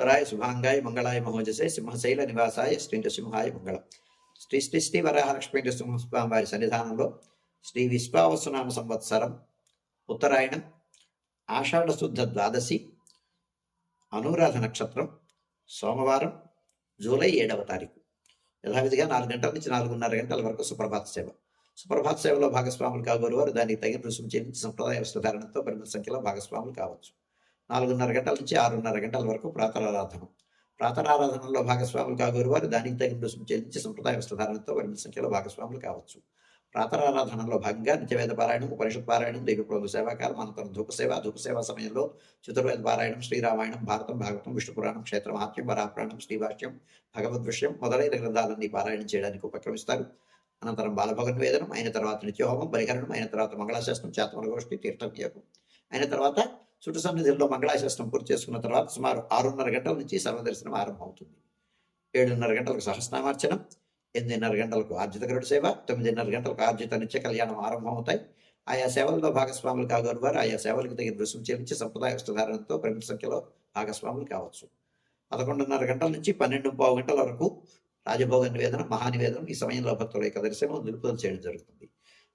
వరాయ శుభాంగాయ మంగళాయ మహోజసే సింహశైల నివాసాయ శ్రీ నృసింహాయ మంగళం శ్రీ శ్రీ శ్రీ వరాహలక్ష్మీ నృసింహస్వామి వారి సన్నిధానంలో శ్రీ విశ్వావసునామ సంవత్సరం ఉత్తరాయణం ఆషాఢశుద్ధ ద్వాదశి అనురాధ నక్షత్రం సోమవారం జూలై ఏడవ తారీఖు యథావిధిగా నాలుగు గంటల నుంచి నాలుగున్నర గంటల వరకు సుప్రభాత సేవ సుప్రభాత సేవలో భాగస్వాములు కాగోరు వారు దానికి తగిన రుసుము చెల్లించి సంప్రదాయ వస్త్రధారణతో పరిమిత సంఖ్యలో భాగస్వాములు కావచ్చు నాలుగున్నర గంటల నుంచి ఆరున్నర గంటల వరకు ప్రాతరారాధన. ప్రాతరారాధనలో భాగస్వాములు కాగోరు వారు దానికి తగిన రుసుము చెల్లించి సంప్రదాయ వస్త్రధారణతో పరిమిత సంఖ్యలో భాగస్వాములు కావచ్చు. ప్రాతరారాధనలో భాగంగా నిత్యవేద పారాయణం ఉపనిషత్ పారాయణం దేవిప్రభు సేవాకాలం అనంతరం ధూపసేవ ధూపసేవ సమయంలో చతుర్వేద పారాయణం శ్రీరామాయణం భారతం భాగవతం విష్ణు పురాణం క్షేత్ర మహాత్యం వరాపురాణం శ్రీభాష్యం భగవద్ విషయం మొదలైన గ్రంథాలన్నీ పారాయణం చేయడానికి ఉపక్రమిస్తారు. అనంతరం బాలభోగ వేదనం అయిన తర్వాత నిత్యహోమం బలికరణం అయిన తర్వాత మంగళాశాస్త్రం చేతమల గోష్ఠి తీర్థవ్యాపం అయిన తర్వాత చుట్టు సన్నిధిలో మంగళాశాస్త్రం పూర్తి చేసుకున్న తర్వాత సుమారు ఆరున్నర గంటల నుంచి సర్వదర్శనం ఆరంభమవుతుంది. ఏడున్నర గంటలకు సహస్నామార్చనం ఎనిమిదిన్నర గంటలకు ఆర్జిత గరుడు సేవ తొమ్మిదిన్నర గంటలకు ఆర్జిత నిత్య కళ్యాణం ఆరంభమవుతాయి. ఆయా సేవల్లో భాగస్వాములు కాగోరు వారు ఆయా సేవలకు తగిన రుసుము చెల్లించి సంప్రదాయ వస్త్రధారణతో పరిమిత సంఖ్యలో భాగస్వాములు కావచ్చు. పదకొండున్నర గంటల నుంచి పన్నెండు పావు గంటల వరకు రాజభోగ నివేదన మహానివేదనం ఈ సమయంలో భక్తుల యొక్క దర్శనం నిలుపుదల చేయడం జరుగుతుంది.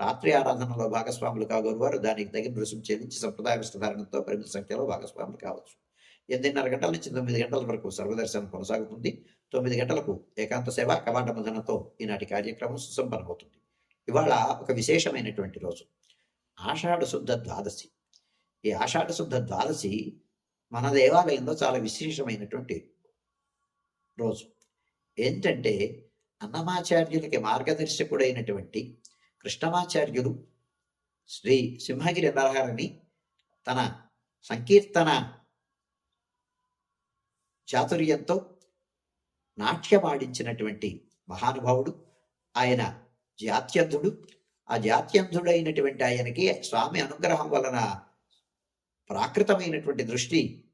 రాత్రి ఆరాధనలో భాగస్వాములు కాగోరు వారు దానికి తగిన రుసుము చెల్లించి సంప్రదాయ వస్త్రధారణతో పరిమిత సంఖ్యలో భాగస్వాములు కావచ్చు. ఎనిమిదిన్నర గంటల నుంచి తొమ్మిది గంటల వరకు సర్వదర్శనం కొనసాగుతుంది. తొమ్మిది గంటలకు ఏకాంత సేవ కవాట మదనతో ఈనాటి కార్యక్రమం సుసంపన్నమవుతుంది. ఇవాళ ఒక విశేషమైనటువంటి రోజు. ఆషాఢ శుద్ధ ద్వాదశి. ఈ ఆషాఢ శుద్ధ ద్వాదశి మన దేవాలయంలో చాలా విశేషమైనటువంటి రోజు. ఏంటంటే అన్నమాచార్యులకి మార్గదర్శకుడైనటువంటి కృష్ణమాచార్యులు శ్రీ సింహగిరి నరహరిని తన సంకీర్తన చాతుర్యంతో నాట్యమాడించినటువంటి మహానుభావుడు ఆయన జాత్యంధుడు. ఆ జాత్యంధుడైనటువంటి ఆయనకి స్వామి అనుగ్రహం వలన ప్రాకృతమైనటువంటి దృష్టి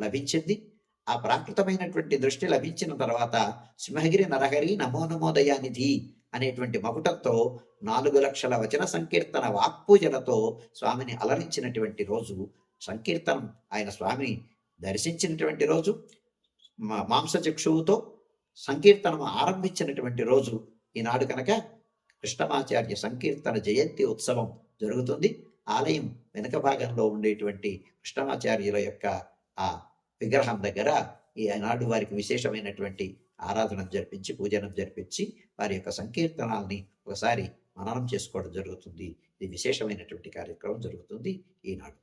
లభించింది. ఆ ప్రాకృతమైనటువంటి దృష్టి లభించిన తర్వాత సింహగిరి నరహరి నమో నమోదయానిధి అనేటువంటి మకుటంతో నాలుగు లక్షల వచన సంకీర్తన వాక్పూజలతో స్వామిని అలరించినటువంటి రోజు సంకీర్తనం ఆయన స్వామిని దర్శించినటువంటి రోజు మా- మాంసచక్షువుతో సంకీర్తనం ఆరంభించినటువంటి రోజు. ఈనాడు కనుక కృష్ణమాచార్య సంకీర్తన జయంతి ఉత్సవం జరుగుతుంది. ఆలయం వెనుక భాగంలో ఉండేటువంటి కృష్ణమాచార్యుల యొక్క ఆ విగ్రహం దగ్గర ఈ ఆనాడు వారికి విశేషమైనటువంటి ఆరాధన జరిపించి పూజనం జరిపించి వారి యొక్క సంకీర్తనాల్ని ఒకసారి మననం చేసుకోవడం జరుగుతుంది. ఇది విశేషమైనటువంటి కార్యక్రమం జరుగుతుంది ఈనాడు.